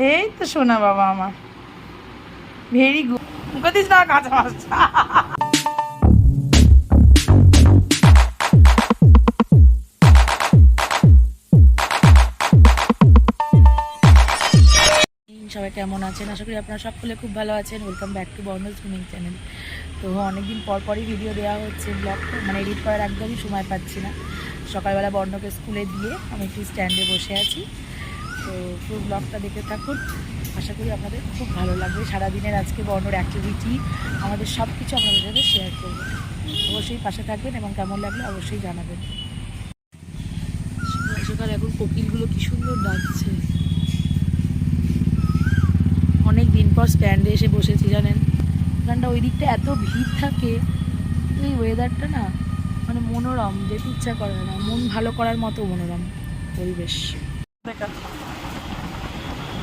এই তো শোনা বাবা আমার। Very good. না মাছটা। সবাই কেমন আছেন? আশা করি আপনারা সকলে খুব ভালো আছেন। ওয়েলকাম ব্যাক টু বর্ণজ সুইমিং চ্যানেল তো অনেকদিন পর পরই ভিডিও দেওয়া হচ্ছে ব্লগ মানে এডিট করার একদমই সময় পাচ্ছি না। সকালবেলা বর্ণকে স্কুলে দিয়ে আমি একটু স্ট্যান্ডে বসে আছি। তো পুরো ব্লগটা দেখতে থাকুন। আশা করি আপনাদের খুব ভালো লাগবে। সারাদিনের আজকে বর্ণর অ্যাক্টিভিটি আমাদের সব কিছু আপনাদের সাথে শেয়ার করব। অবশ্যই পাশে থাকবেন এবং কেমন লাগলে অবশ্যই জানাবেন। সকাল এখন কোকিলগুলো কি সুন্দর ডাকছে। অনেক দিন পর স্ট্যান্ডে এসে বসেছি জানেন? এখানটা ওই দিকটা এত ভিড় থাকে এই ওয়েদারটা না মানে মনোরম যেতে ইচ্ছা করে না। মন ভালো করার মতো মনোরম পরিবেশ।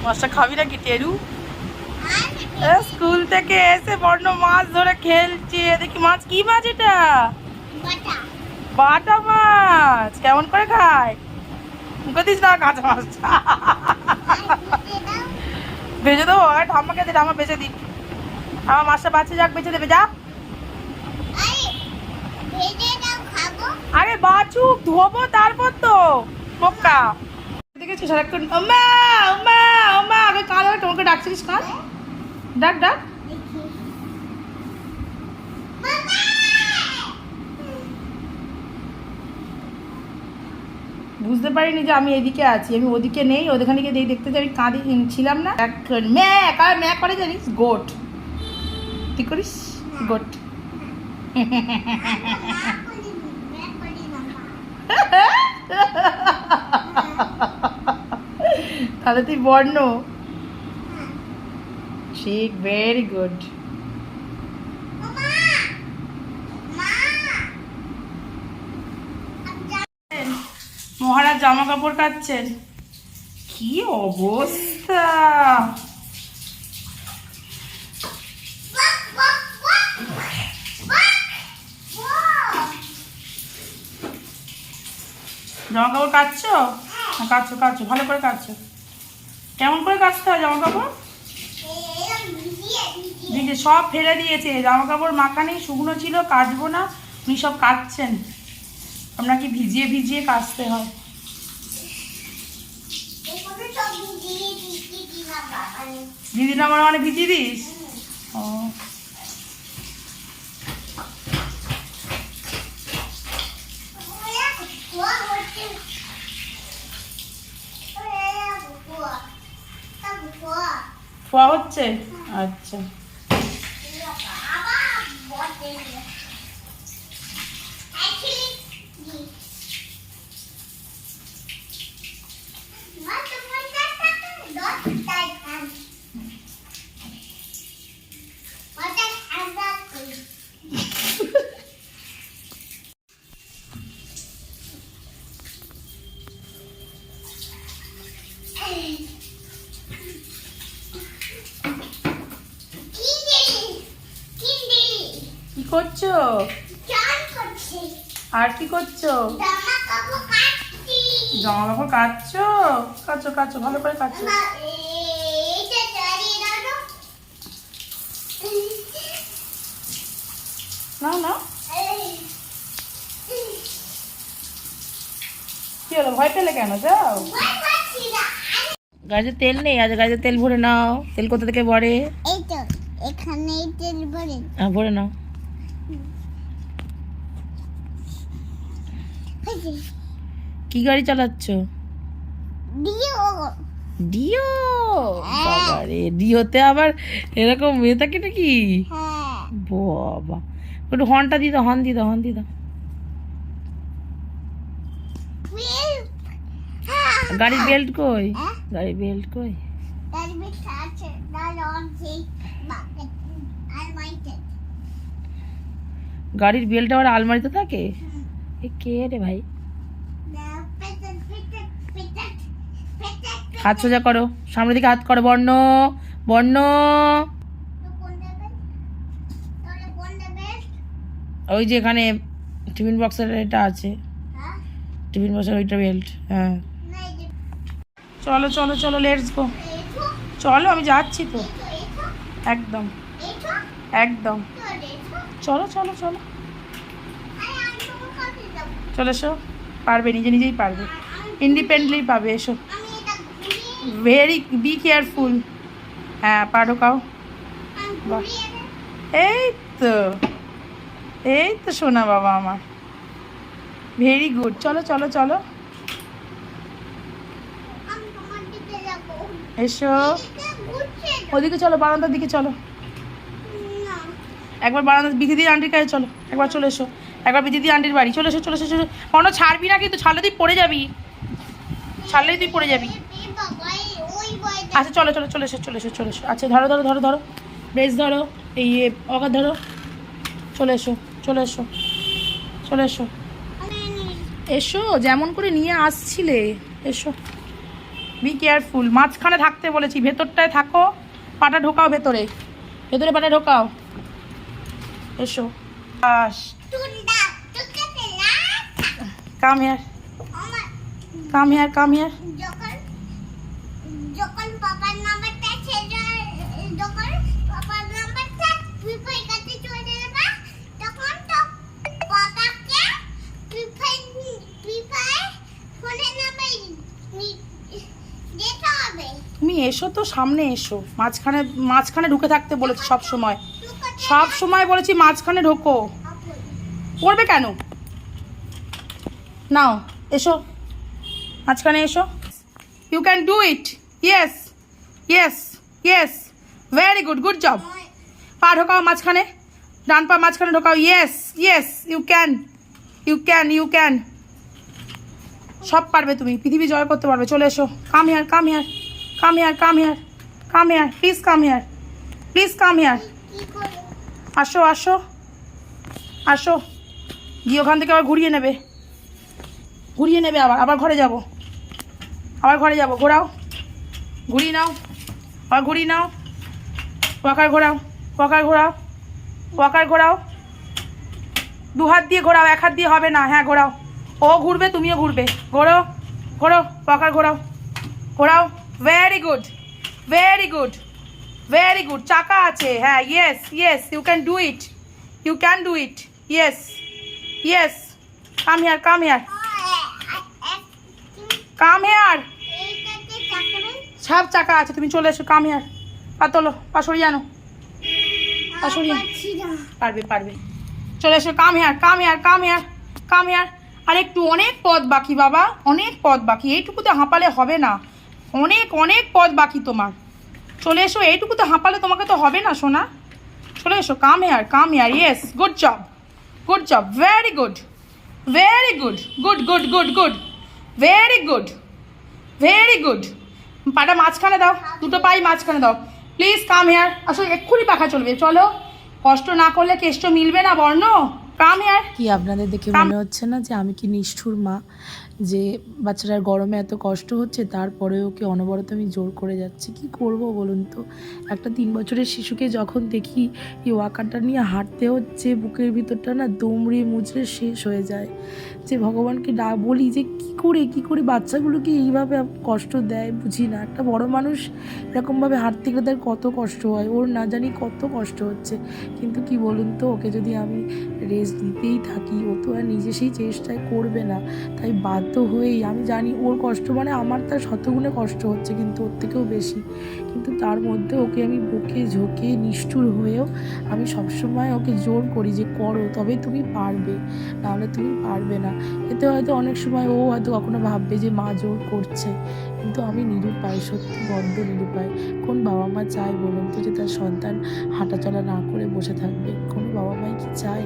মাছটা খাবি নাকি টেরু স্কুল থেকে এসে বর্ণ মাছ ধরে খেলছে। দেখি মাছ কি মাছ এটা? বাটা। মাছ। কেমন করে খায়? মুখে না কাঁচা মাছটা ভেজে দেবো আর ঠাম্মাকে দে ঠাম্মা বেঁচে দিই আমার মাছটা বাচ্চা যাক বেঁচে দেবে যা। আরে বাছুক ধোবো তারপর তো পোকা দেখেছ সারাক্ষণ। কাল আগে তোমাকে ডাকছিলিস কাল? ডাক ডাক। বুঝতে পারিনি যে আমি এদিকে আছি, আমি ওদিকে নেই ওখানে গিয়ে দেখতে যাই, আমি কাঁদি ছিলাম না। ম্যাক আর ম্যাক করে জানিস? গোট। তুই করিস? গোট। তাহলে তুই বর্ণ। ঠিক ভেরি গুড মহারাজ জামা কাপড় কাচ্ছেন? কি অবস্থা? জামা কাপড় কাচ্ছো? হ্যাঁ, কাচ্ছো কাচ্ছো ভালো করে কাচ্ছো। কেমন করে কাচতে হয় জামা কাপড়? দিদি সব ফেলে দিয়েছে জামা কাপড় মাখানি শুকনো ছিল কাচবো না উনি সব কাচ্ছেন আপনাকে ভিজিয়ে ভিজিয়ে কাচতে হয় দিদি নাম্বার মানে ভিজিয়ে দিস ও খোয়া হচ্ছে আচ্ছা করছ? আর কি করছ? জামা কাপড় কাচ্ছো কাচ্ছো কাচ্ছো ভালো করে কাচ্ছো না না কি হলো ভয় পেলে কেন? যাও। গাড়িতে তেল নেই আজ গাড়িতে তেল ভরে নাও। তেল কোথা থেকে ভরে? এই তো এখানে তেল ভরে। হ্যাঁ ভরে নাও। কি গাড়ি চালাচ্ছ? দিও ডিও বাবারে ডিওতে আবার এরকম মেয়ে থাকে নাকি? হ্যাঁ। বাবা একটু হর্নটা দিত হর্ন দিত হর্ন দিত হ্যাঁ গাড়ির বেল্ট কই? হ্যাঁ? গাড়ির বেল্ট কই? গাড়ির বেল্ট আবার আলমারিতে থাকে? এ কে রে ভাই? হাত সোজা করো সামনের দিকে হাত করো বর্ণ বর্ণ। ওই যে এখানে টিফিন বক্সের এটা আছে। টিফিন বক্সের ওইটা বেল্ট হ্যাঁ। চলো চলো চলো লেটস গো চলো আমি যাচ্ছি তো। একদম। একদম। চলো চলো চলো আরে আমি তোমার কাছে যাব চলে এসো পারবে, নিজে নিজেই পারবে। ইন্ডিপেন্ডেন্টলি পাবে, এসো। ভেরি বি কেয়ারফুল হ্যাঁ পারো বাহ। এই তো এই তো শোনা বাবা আমার। ভেরি গুড চলো চলো চলো। এসো। ওদিকে চলো, বারান্দার দিকে চলো। একবার বারান্দা বিধিদি আন্টির কাছে চলো। একবার চলে এসো। একবার বিধিদি আন্টির বাড়ি। চলে এসো চলে এসো, চলে। কোনো ছাড়বি না কিন্তু, ছাড়লে তুই পড়ে যাবি। ছাড়লেই তুই পড়ে যাবি। আচ্ছা চলো চলো, চলে এসো চলে এসো চলে এসো। আচ্ছা ধরো ধরো ধরো ধরো। ব্রেস ধরো, এই অগাধ ধরো। চলে এসো চলে এসো চলে এসো। এসো, যেমন করে নিয়ে আসছিলে। এসো। বি কেয়ারফুল মাঝখানে থাকতে বলেছি, ভেতরটায় থাকো, পাটা ঢোকাও ভেতরে। ভেতরে পাটা ঢোকাও। এসো। আস কাম হেয়ার আমার কাম হেয়ার কাম হেয়ার যখন যখন নাম্বারটা ছেড়ে যখন পাপার নাম্বারটা পিপাই কাছে চলে যাবে তখন তো পাপাকে পিপাই পিপাই ফোনের নাম্বার যেতে হবে তুমি এসো তো সামনে এসো। মাঝখানে মাঝখানে ঢুকে থাকতে বলেছি সব সময়। সব সময় বলেছি মাঝখানে ঢোকো। পড়বে কেন? নাও, এসো। মাঝখানে এসো। You can do it yes yes yes very good good job পা ঢোকাও মাঝখানে। ডান পা মাঝখানে ঢোকাও। Yes yes you can you can you can সব পারবে তুমি। পৃথিবী জয় করতে পারবে। চলে এসো। Come here come here come here come here come here please come here please come here আসো আসো। আসো। গিয়ে ওখান থেকে আবার ঘুরিয়ে নেবে। ঘুরিয়ে নেবে আবার আবার ঘরে যাব। আবার ঘরে যাব, ঘোরাও। ঘুরিয়ে নাও, আবার ঘুরিয়ে নাও। ওয়াকার ঘোরাও ওয়াকার ঘোরাও ওয়াকার ঘোরাও। দু হাত দিয়ে ঘোরাও, এক হাত দিয়ে হবে না। হ্যাঁ ঘোরাও। ও ঘুরবে, তুমিও ঘুরবে। ঘোরো ঘোরো, ওয়াকার ঘোরাও। ঘোরাও। Very good very good very good চাকা আছে। হ্যাঁ yes yes you can do it you can do it yes yes come here come here come here সব চাকা আছে তুমি চলে এসো কাম হিয়ার পা তোলো পা সরিয়ে আনো। পা সরিয়ে পারবে পারবে। চলে এসো come here come here come here come here আর একটু অনেক পথ বাকি বাবা অনেক পথ বাকি। এইটুকুতে হাঁপালে হবে না। অনেক অনেক পথ বাকি তোমার। চলে এসো এইটুকুতে হাঁপালে তোমাকে তো হবে না সোনা। চলে এসো come here come here yes good job good job very good very good good good good good very good very good পাটা মাঝখানে দাও। দুটো পাই মাঝখানে দাও। প্লিজ কাম হেয়ার আসলে এক্ষুনি পাখা চলবে। চলো। কষ্ট না করলে কেষ্ট মিলবে না বর্ণ। কাম হেয়ার কি আপনাদের দেখে মনে হচ্ছে না যে আমি কি নিষ্ঠুর মা? যে বাচ্চাটার গরমে এত কষ্ট হচ্ছে তারপরে ওকে অনবরত আমি জোর করে যাচ্ছি। কি করব বলুন তো? একটা তিন বছরের শিশুকে যখন দেখি, এই ওয়াকারটা নিয়ে হাঁটতে হচ্ছে, বুকের ভিতরটা না দমড়ে মুচড়ে শেষ হয়ে যায়। যে ভগবানকে ডা, বলি যে, কি করে কি করে বাচ্চাগুলোকে এইভাবে কষ্ট দেয়? বুঝি না। একটা বড় মানুষ এরকমভাবে হাঁটতে গেলে তার কত কষ্ট হয়, ওর না জানি কত কষ্ট হচ্ছে। কিন্তু কি বলুন তো, ওকে যদি আমি রেস্ট দিতেই থাকি, ও তো আর নিজে সেই চেষ্টায় করবে না। তাই বাধ্য হয়েই, আমি জানি ওর কষ্ট মানে আমার তার শতগুণে কষ্ট হচ্ছে, কিন্তু ওর থেকেও বেশি। কিন্তু তার মধ্যে ওকে আমি বুকে ঝোঁকে নিষ্ঠুর হয়েও আমি সবসময় ওকে জোর করি যে, করো, তবে তুমি পারবে। নাহলে তুমি পারবে না। এতে হয়তো অনেক সময় ও হয়তো কখনো ভাববে যে, মা জোর করছে। কিন্তু আমি নিরুপায়, সত্যি বড্ড নিরুপায়। কোন বাবা মা চায় বলুন তো যে, তার সন্তান হাঁটাচলা না করে বসে থাকবে? কোনো বাবা মাই কি চায়?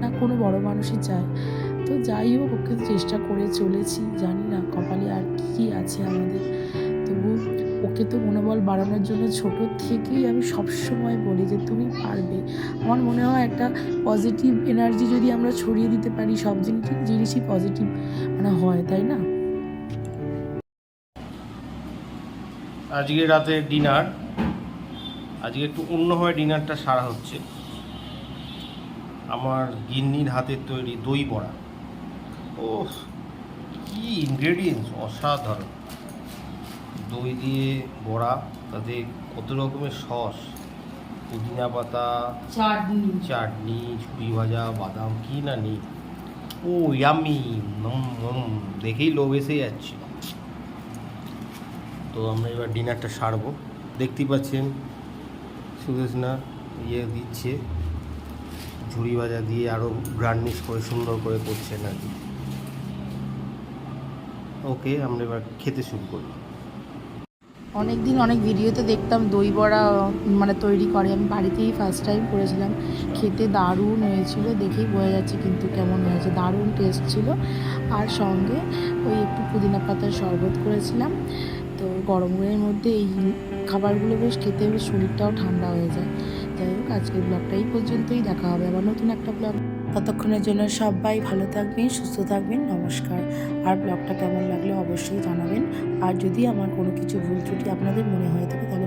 না কোনো বড় মানুষই চায়? তো যাই হোক, ওকে চেষ্টা করে চলেছি, জানি না কপালে আর কী আছে আমাদের। তবু ওকে তো মনোবল বাড়ানোর জন্য ছোট থেকেই আমি সবসময় বলি যে তুমি পারবে। আমার মনে হয় একটা পজিটিভ এনার্জি যদি আমরা ছড়িয়ে দিতে পারি, সব জিনিস জিনিসই পজিটিভ মানে হয়, তাই না? আজকে রাতে ডিনার। আজকে একটু অন্যভাবে ডিনারটা সারা হচ্ছে। আমার গিন্নির হাতের তৈরি দই বড়া। ও কি ইনগ্রেডিয়েন্টস অসাধারণ। দই দিয়ে বড়া তাতে কত রকমের সস পুদিনা পাতা চাটনি। চাটনি ঝুড়ি ভাজা বাদাম কি না নেই? ও ইয়ামি দেখেই লোভ এসে যাচ্ছে। তো আমরা এবার ডিনারটা সারবো। দেখতেই পাচ্ছেন সুদেশনা ইয়ে দিচ্ছে। ঝুড়ি ভাজা দিয়ে আরও গার্নিশ করে সুন্দর করে করছেন আর কি। ওকে আমরা এবার খেতে শুরু করি। অনেক দিন অনেক ভিডিওতে দেখতাম দই বড়া মানে তৈরি করে। আমি বাড়িতেই ফার্স্ট টাইম করেছিলাম। খেতে দারুণ হয়েছিল, দেখেই বোঝা যাচ্ছে কিন্তু কেমন হয়েছে। দারুণ টেস্ট ছিল। আর সঙ্গে ওই একটু পুদিনা পাতার শরবত করেছিলাম। তো গরমের মধ্যে এই খাবারগুলো বেশ খেতে শরীরটাও ঠান্ডা হয়ে যায়। যাই হোক, আজকের ব্লগটা এই পর্যন্তই। দেখা হবে আবার নতুন একটা ব্লগ ততক্ষণের জন্য সবাই ভালো থাকবেন, সুস্থ থাকবেন, নমস্কার। আর ব্লগটা কেমন লাগলে অবশ্যই জানাবেন। আর যদি আমার কোনো কিছু ভুল ত্রুটি আপনাদের মনে হয়ে থাকে, তাহলে